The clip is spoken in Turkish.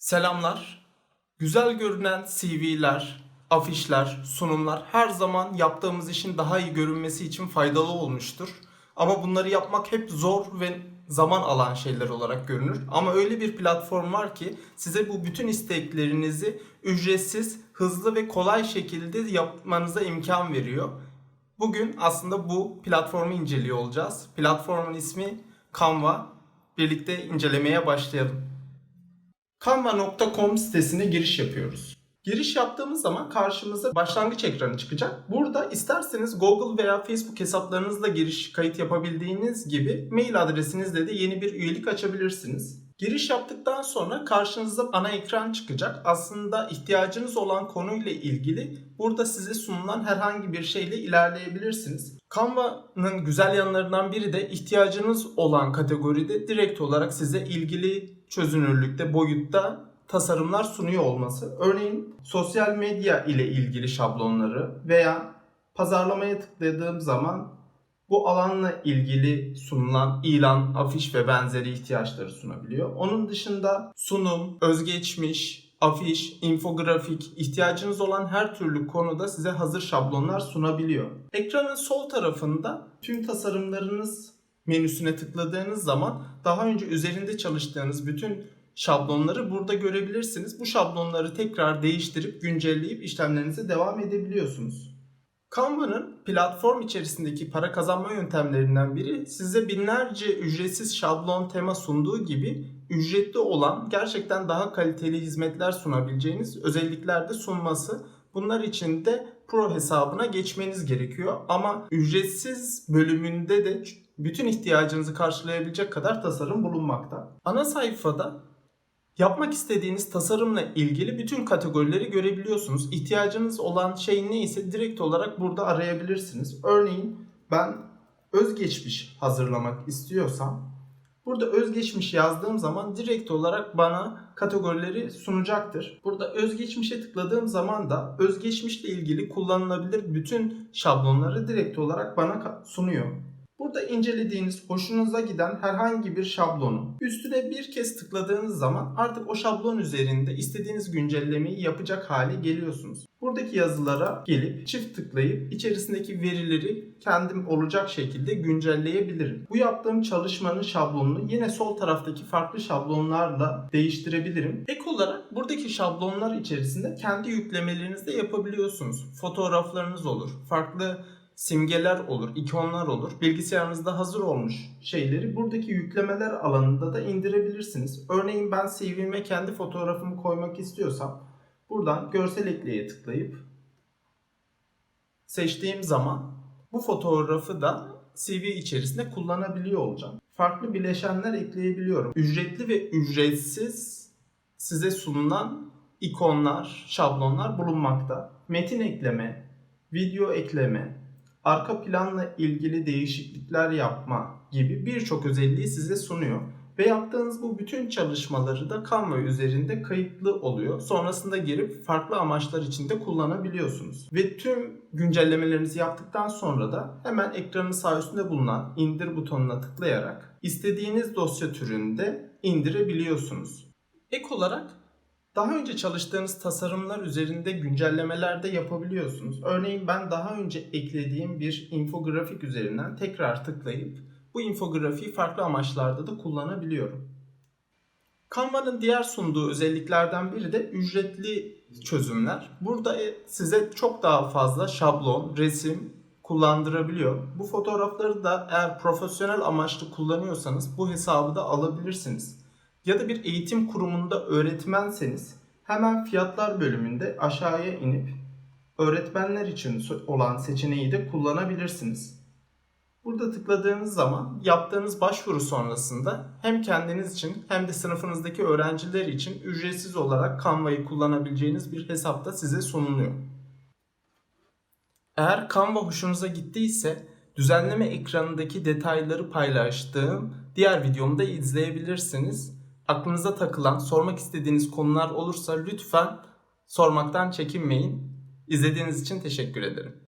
Selamlar. Güzel görünen CV'ler, afişler, sunumlar her zaman yaptığımız işin daha iyi görünmesi için faydalı olmuştur. Ama bunları yapmak hep zor ve zaman alan şeyler olarak görünür. Ama öyle bir platform var ki size bu bütün isteklerinizi ücretsiz, hızlı ve kolay şekilde yapmanıza imkan veriyor. Bugün aslında bu platformu inceliyor olacağız. Platformun ismi Canva. Birlikte incelemeye başlayalım. Canva.com sitesine giriş yapıyoruz. Giriş yaptığımız zaman karşımıza başlangıç ekranı çıkacak. Burada isterseniz Google veya Facebook hesaplarınızla giriş kayıt yapabildiğiniz gibi mail adresinizle de yeni bir üyelik açabilirsiniz. Giriş yaptıktan sonra karşınıza ana ekran çıkacak. Aslında ihtiyacınız olan konuyla ilgili burada size sunulan herhangi bir şeyle ilerleyebilirsiniz. Canva'nın güzel yanlarından biri de ihtiyacınız olan kategoride direkt olarak size ilgili çözünürlükte, boyutta tasarımlar sunuyor olması. Örneğin sosyal medya ile ilgili şablonları veya pazarlamaya tıkladığım zaman bu alanla ilgili sunulan ilan, afiş ve benzeri ihtiyaçları sunabiliyor. Onun dışında sunum, özgeçmiş, afiş, infografik, ihtiyacınız olan her türlü konuda size hazır şablonlar sunabiliyor. Ekranın sol tarafında tüm tasarımlarınız menüsüne tıkladığınız zaman daha önce üzerinde çalıştığınız bütün şablonları burada görebilirsiniz. Bu şablonları tekrar değiştirip güncelleyip işlemlerinize devam edebiliyorsunuz. Canva'nın platform içerisindeki para kazanma yöntemlerinden biri size binlerce ücretsiz şablon tema sunduğu gibi ücretli olan gerçekten daha kaliteli hizmetler sunabileceğiniz özellikler de sunması. Bunlar için de pro hesabına geçmeniz gerekiyor ama ücretsiz bölümünde de bütün ihtiyacınızı karşılayabilecek kadar tasarım bulunmakta. Ana sayfada Yapmak istediğiniz tasarımla ilgili bütün kategorileri görebiliyorsunuz. İhtiyacınız olan şey neyse direkt olarak burada arayabilirsiniz. Örneğin ben özgeçmiş hazırlamak istiyorsam burada özgeçmiş yazdığım zaman direkt olarak bana kategorileri sunacaktır. Burada özgeçmişe tıkladığım zaman da özgeçmişle ilgili kullanılabilir bütün şablonları direkt olarak bana sunuyor. Burada incelediğiniz hoşunuza giden herhangi bir şablonu üstüne bir kez tıkladığınız zaman artık o şablon üzerinde istediğiniz güncellemeyi yapacak hale geliyorsunuz. Buradaki yazılara gelip çift tıklayıp içerisindeki verileri kendim olacak şekilde güncelleyebilirim. Bu yaptığım çalışmanın şablonunu yine sol taraftaki farklı şablonlarla değiştirebilirim. Ek olarak buradaki şablonlar içerisinde kendi yüklemelerinizi de yapabiliyorsunuz. Fotoğraflarınız olur, farklı simgeler olur, ikonlar olur. Bilgisayarınızda hazır olmuş şeyleri buradaki yüklemeler alanında da indirebilirsiniz. Örneğin ben CV'me kendi fotoğrafımı koymak istiyorsam buradan görsel ekleye tıklayıp seçtiğim zaman bu fotoğrafı da CV içerisinde kullanabiliyor olacağım. Farklı bileşenler ekleyebiliyorum. Ücretli ve ücretsiz size sunulan ikonlar, şablonlar bulunmakta. Metin ekleme, video ekleme, arka planla ilgili değişiklikler yapma gibi birçok özelliği size sunuyor. Ve yaptığınız bu bütün çalışmaları da Canva üzerinde kayıtlı oluyor. Sonrasında girip farklı amaçlar için de kullanabiliyorsunuz. Ve tüm güncellemelerinizi yaptıktan sonra da hemen ekranın sağ üstünde bulunan indir butonuna tıklayarak istediğiniz dosya türünde indirebiliyorsunuz. Ek olarak daha önce çalıştığınız tasarımlar üzerinde güncellemeler de yapabiliyorsunuz. Örneğin ben daha önce eklediğim bir infografik üzerinden tekrar tıklayıp bu infografiği farklı amaçlarda da kullanabiliyorum. Canva'nın diğer sunduğu özelliklerden biri de ücretli çözümler. Burada size çok daha fazla şablon, resim kullandırabiliyor. Bu fotoğrafları da eğer profesyonel amaçlı kullanıyorsanız bu hesabı da alabilirsiniz ya da bir eğitim kurumunda öğretmenseniz hemen fiyatlar bölümünde aşağıya inip öğretmenler için olan seçeneği de kullanabilirsiniz. Burada tıkladığınız zaman yaptığınız başvuru sonrasında hem kendiniz için hem de sınıfınızdaki öğrenciler için ücretsiz olarak Canva'yı kullanabileceğiniz bir hesap da size sunuluyor. Eğer Canva hoşunuza gittiyse düzenleme ekranındaki detayları paylaştığım diğer videomu da izleyebilirsiniz aklınıza takılan, sormak istediğiniz konular olursa lütfen sormaktan çekinmeyin. İzlediğiniz için teşekkür ederim.